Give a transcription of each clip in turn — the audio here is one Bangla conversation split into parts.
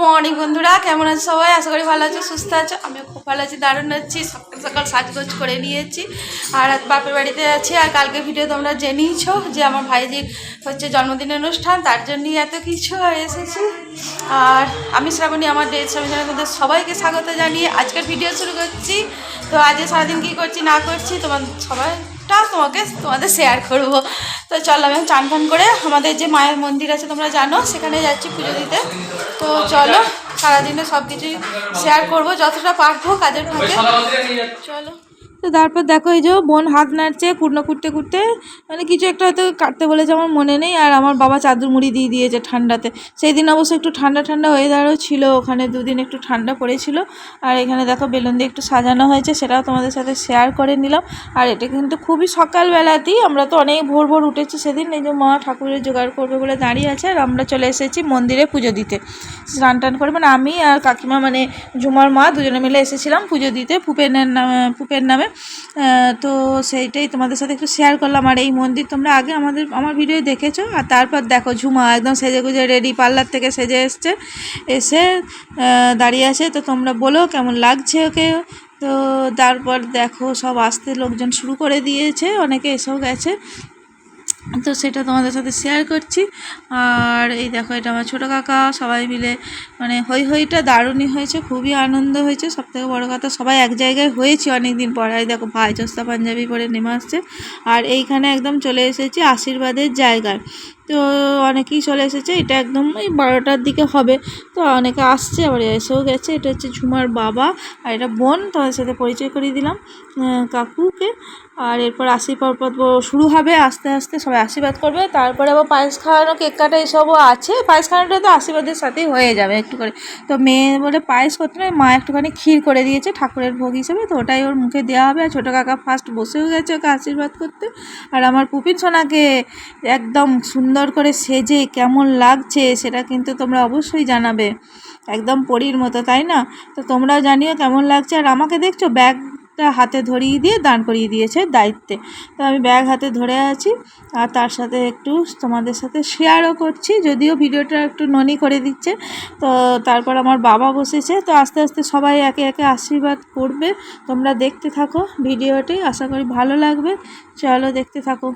মর্নিং বন্ধুরা, কেমন আছে সবাই? আশা করি ভালো আছো, সুস্থ আছো। আমিও খুব ভালো আছি, দারুণ আছি। সকাল সকাল সাজগোজ করে নিয়েছি। আর আজ বাপের বাড়িতে আছি, আর কালকে ভিডিও তোমরা জেনেইছ যে আমার ভাইজির হচ্ছে জন্মদিনের অনুষ্ঠান, তার জন্যই এত কিছু এসেছি। আর আমি শ্রাবণী, আমার ডেট সেমিনারের মধ্যে সবাইকে স্বাগত জানিয়ে আজকের ভিডিও শুরু করছি। তো আজকে সারাদিন কী করছি, না করছি, তোমার সবাই তোমাকে, তোমাদের শেয়ার করব। তো চলো, আমি চান করে আমাদের যে মায়ের মন্দির আছে, তোমরা জানো, সেখানে যাচ্ছি পুজো দিতে। তো চলো সারাদিনে সব কিছুই শেয়ার করব যতটা পারব কাজের ফাঁকে। চলো। তো তারপর দেখো এই যে বোন হাত নাড়ছে কুটনো কুটতে কুটতে মানে কিছু একটা হয়তো কাটতে বলেছে আমার মনে নেই। আর আমার বাবা চাদর মুড়ি দিয়ে দিয়েছে ঠান্ডাতে। সেই দিন অবশ্য একটু ঠান্ডা ঠান্ডা ওয়েদারও ছিল, ওখানে দুদিন একটু ঠান্ডা পড়েছিল। আর এখানে দেখো বেলুন দিয়ে একটু সাজানো হয়েছে, সেটাও তোমাদের সাথে শেয়ার করে নিলাম। আর এটা কিন্তু খুবই সকালবেলাতেই, আমরা তো অনেক ভোর ভোর উঠেছি সেদিন। এই যে মা ঠাকুরের জোগাড় করবে বলে দাঁড়িয়ে আছে, আর আমরা চলে এসেছি মন্দিরে পুজো দিতে। স্নান টান করে মানে আমি আর কাকিমা মানে ঝুমার মা দুজনে মিলে এসেছিলাম পুজো দিতে পুপেনের নামে, পুপের নামে। তো সেইটাই তোমাদের সাথে একটু শেয়ার করলাম। আর এই মন্দির তোমরা আগে আমাদের, আমার ভিডিও দেখেছ? আর তারপর দেখো, ঝুমা একদম সেজে গুজে রেডি পার্লার থেকে সেজে এসছে। এসে দাঁড়িয়ে আছে। তো তোমরা বলো কেমন লাগছে ওকে? তো তারপর দেখো, সব আসতে লোকজন শুরু করে দিয়েছে। অনেকে এসেও গেছে। তো সেটা তোমাদের সাথে শেয়ার করছি। আর এই দেখো, এটা আমার ছোটো কাকা, সবাই মিলে মানে হই হইটা দারুণই হয়েছে, খুবই আনন্দ হয়েছে। সব থেকে বড়ো কথা, সবাই এক জায়গায় হয়েছি অনেক দিন পর। আর দেখো, ভাই চস্তা পাঞ্জাবি পরে নেমে আসছে। আর এইখানে একদম চলে এসেছি আশীর্বাদের জায়গায়। তো অনেকেই চলে এসেছে, এটা একদম ওই বারোটার দিকে হবে। তো অনেকে আসছে, আবার এসেও গেছে। এটা হচ্ছে ঝুমার বাবা আর এটা বোন তাদের সাথে পরিচয় করিয়ে দিলাম কাকুকে। আর এরপর আশীর্বাদ পর্ব শুরু হবে আস্তে আস্তে, সবাই আশীর্বাদ করবে। তারপরে আবার পায়েস খাওয়ানো, কেক কাটা এসবও আছে। পায়েস খাওয়ানোটা তো আশীর্বাদের সাথেই হয়ে যাবে একটু করে। তো মেয়ে বলে পায়েস করতে নয় মা একটুখানি ক্ষীর করে দিয়েছে ঠাকুরের ভোগ হিসেবে। তো ওটাই ওর মুখে দেওয়া হবে। আর ছোটো কাকা ফার্স্ট বসেও গেছে ওকে আশীর্বাদ করতে। আর আমার পুপিন সোনাকে একদম সুন্দর করে সেজে কেমন লাগছে সেটা কিন্তু তোমরা অবশ্যই জানাবে। একদম পরীর মতো, তাই না? তো তোমরাও জানিও কেমন লাগছে। আর আমাকে দেখছ ব্যাগটা হাতে ধরিয়ে দিয়ে দাঁড় করিয়ে দিয়েছে দায়িত্বে। তো আমি ব্যাগ হাতে ধরে আছি আর তার সাথে একটু তোমাদের সাথে শেয়ারও করছি, যদিও ভিডিওটা একটু ননি করে দিচ্ছে। তো তারপর আমার বাবা বসেছে, তো আস্তে আস্তে সবাই একে একে আশীর্বাদ করবে। তোমরা দেখতে থাকো ভিডিওটি, আশা করি ভালো লাগবে। চলো দেখতে থাকো।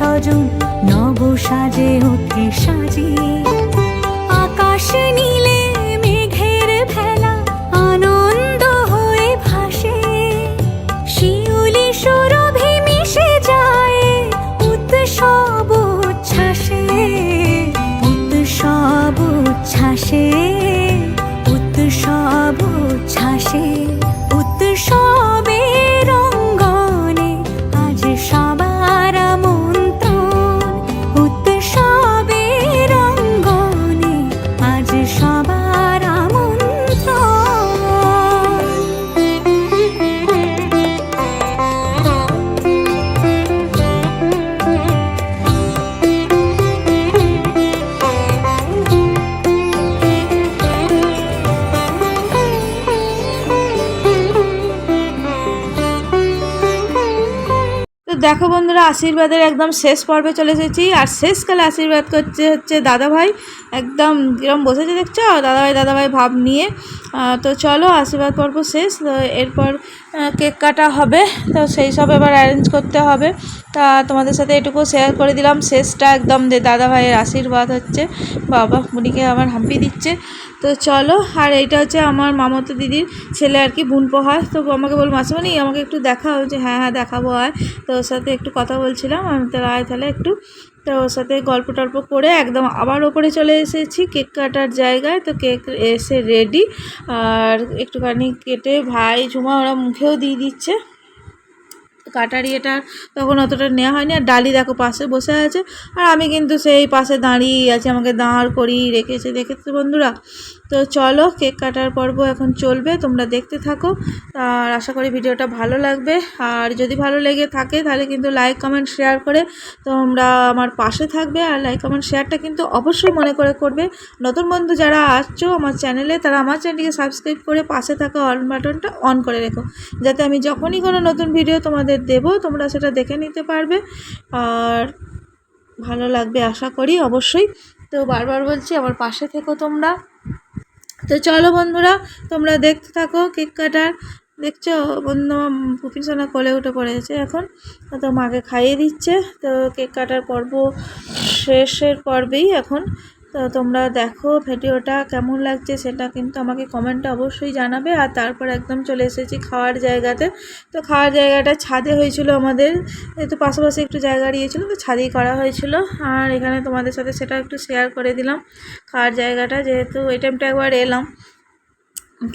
স্বজন নব সাজে ওকে সাজিয়ে। আকাশ নীলে দেখো বন্ধুরা, আশীর্বাদের একদম শেষ পর্বে চলে এসেছি। আর শেষকালে আশীর্বাদ করছে হচ্ছে দাদাভাই। একদম কিরম বসেছে দেখছ? দাদাভাই দাদাভাই ভাব নিয়ে। তো চলো, আশীর্বাদ পর্ব শেষ। তো এরপর কেক কাটা হবে। তো সেই সব এবার অ্যারেঞ্জ করতে হবে। তা তোমাদের সাথে এটুকু শেয়ার করে দিলাম। শেষটা একদম যে দাদাভাইয়ের আশীর্বাদ হচ্ছে। বাবা, মুনিকে আমার হাম্পি দিচ্ছে। তো চলো, আর এইটা হচ্ছে আমার মামাতো দিদির ছেলে আর কি বোন পোহায় তো আমাকে বল মাসিমানি আমাকে একটু দেখাও। যে হ্যাঁ হ্যাঁ দেখাবো আয় তো ওর সাথে একটু কথা বলছিলাম, আমি তাহলে আয় তাহলে একটু। তো ওর সাথে গল্প টল্প করে একদম আবার ওপরে চলে এসেছি, কেক কাটার জায়গায়। তো কেক এসে রেডি আর একটুখানি কেটে ভাই ঝুমা ওরা মুখেও দিয়ে দিচ্ছে। কাটারি এটা তখন অতটা নেওয়া হয়নি। আর ডালি দেখো পাশে বসে আছে। আর আমি কিন্তু সেই পাশে দাঁড়িয়েই আছি। আমাকে দাঁড় করিয়ে রেখেছে দেখেছ বন্ধুরা? তো চলো কেক কাটার পর্ব এখন চলবে, তোমরা দেখতে থাকো। আর আশা করি ভিডিওটা ভালো লাগবে। আর যদি ভালো লেগে থাকে, তাহলে কিন্তু লাইক কমেন্ট শেয়ার করে তোমরা আমার পাশে থাকবে। আর লাইক কমেন্ট শেয়ারটা কিন্তু অবশ্যই মনে করে করবে। নতুন বন্ধু যারা আসছো আমার চ্যানেলে, তারা আমার চ্যানেলটিকে সাবস্ক্রাইব করে পাশে থাকা অল বাটনটা অন করে রেখো। যাতে আমি যখনই কোনো নতুন ভিডিও তোমাদের দেব, তোমরা সেটা দেখে নিতে পারবে। আর ভালো লাগবে আশা করি, অবশ্যই। তো বারবার বলছি, আমার পাশে থেকো তোমরা। তো চলো বন্ধুরা, তোমরা দেখতে থাকো কেক কাটার। দেখছ? বন্ধু পুপিন সোনা কোলে উঠে পড়েছে এখন। তো মাকে খাইয়ে দিচ্ছে। তো কেক কাটার পর্ব শেষের পর্বেই এখন তো তোমরা দেখো ভিডিওটা কেমন লাগছে সেটা কিন্তু আমাকে কমেন্টে অবশ্যই জানাবে। আর তারপর একদম চলে এসেছি খাওয়ার জায়গাতে। তো খাওয়ার জায়গাটা ছাদে হয়েছিল আমাদের। তো পাশাপাশি একটু জায়গা দিয়েছিলো, তো ছাদেই করা হয়েছিল। আর এখানে তোমাদের সাথে সেটা একটু শেয়ার করে দিলাম খাওয়ার জায়গাটা, যেহেতু এই টাইমটা একবার এলাম।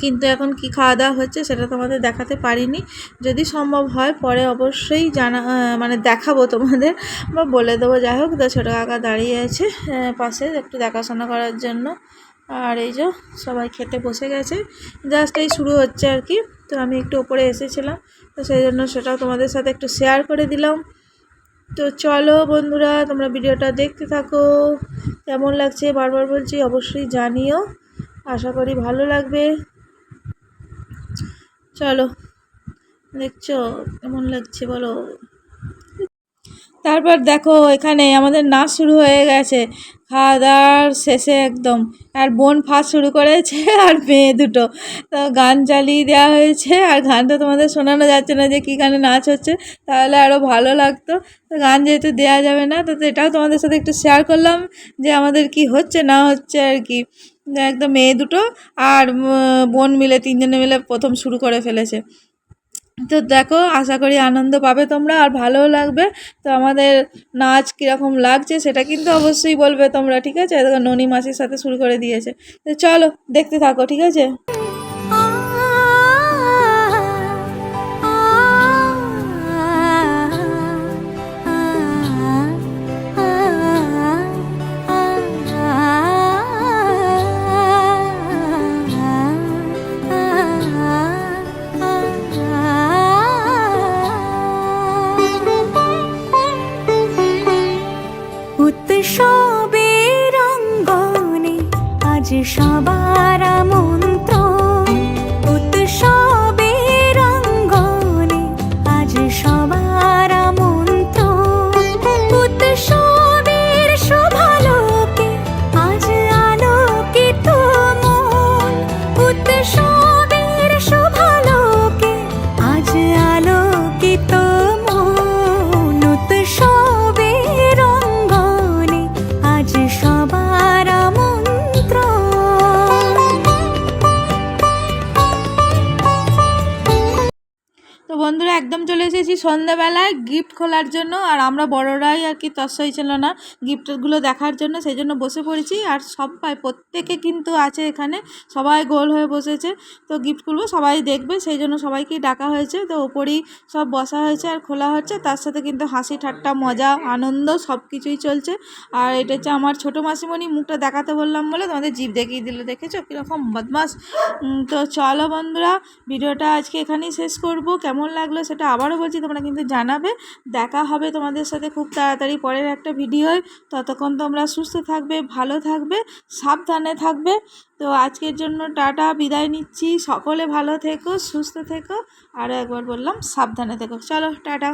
কিন্তু এখন কি খাওয়া দাওয়া হচ্ছে সেটা তোমাদের দেখাতে পারিনি। যদি সম্ভব হয় পরে অবশ্যই জানা মানে দেখাবো তোমাদের বা বলে দেবো। যাই হোক, তো ছোটো কাকা দাঁড়িয়ে আছে পাশে একটু দেখাশোনা করার জন্য। আর এই যে সবাই খেতে বসে গেছে জাস্ট এই শুরু হচ্ছে আর কি। তো আমি একটু ওপরে এসেছিলাম, তো সেই জন্য সেটাও তোমাদের সাথে একটু শেয়ার করে দিলাম। তো চলো বন্ধুরা, তোমরা ভিডিওটা দেখতে থাকো। কেমন লাগছে বারবার বলছি অবশ্যই জানিও। আশা করি ভালো লাগবে। চলো দেখছ কেমন লাগছে বলো? তারপর দেখো এখানে আমাদের নাচ শুরু হয়ে গেছে। খাওয়া দাওয়ার শেষে একদম। আর বোন ফার্স্ট শুরু করেছে আর মেয়ে দুটো। তো গান চালিয়ে দেওয়া হয়েছে। আর গানটা তোমাদের শোনানো যাচ্ছে না যে কী গানে নাচ হচ্ছে। তাহলে আরও ভালো লাগতো। তো গান যেহেতু দেওয়া যাবে না, তো এটাও তোমাদের সাথে একটু শেয়ার করলাম যে আমাদের কি হচ্ছে, না হচ্ছে আর কি। একদম মেয়ে দুটো আর বোন মিলে তিনজনে মিলে প্রথম শুরু করে ফেলেছে। তো দেখো, আশা করি আনন্দ পাবে তোমরা আর ভালোও লাগবে। তো আমাদের নাচ কীরকম লাগছে সেটা কিন্তু অবশ্যই বলবে তোমরা, ঠিক আছে? দেখো, ননি মাসির সাথে শুরু করে দিয়েছে। তো চলো, দেখতে থাকো, ঠিক আছে? একদম চলে এসেছি সন্ধ্যাবেলায় গিফট খোলার জন্য, আর আমরা বড়রাই আর কি তসই ছিল না। গিফটগুলো দেখার জন্য সেই জন্য বসে পড়েছি, আর সবাই, প্রত্যেকে কিন্তু আছে এখানে, সবাই গোল হয়ে বসেছে। তো গিফট খুলবো সবাই দেখবে, সেই জন্য সবাইকেই ডাকা হয়েছে। তো ওপরেই সব বসা হয়েছে আর খোলা হচ্ছে, তার সাথে কিন্তু হাসি, ঠাট্টা, মজা, আনন্দ সব কিছুই চলছে। আর এটা হচ্ছে আমার ছোটো মাসিমণি, মুখটা দেখাতে বললাম বলে তোমাদের জিভ দেখিয়ে দিল, দেখেছ? কীরকম বদমাস। তো চলো বন্ধুরা, ভিডিওটা আজকে এখানেই শেষ করব। কেমন লাগল সেটা আবারও বলছি তোমরা কিন্তু জানাবে। দেখা হবে তোমাদের সাথে খুব তাড়াতাড়ি পরের একটা ভিডিওয়। ততক্ষণ তোমরা সুস্থ থাকবে, ভালো থাকবে, সাবধানে থাকবে। তো আজকের জন্য টাটা, বিদায় নিচ্ছি। সকলে ভালো থেকো, সুস্থ থেকো। আরও একবার বললাম, সাবধানে থেকো। চলো, টাটা।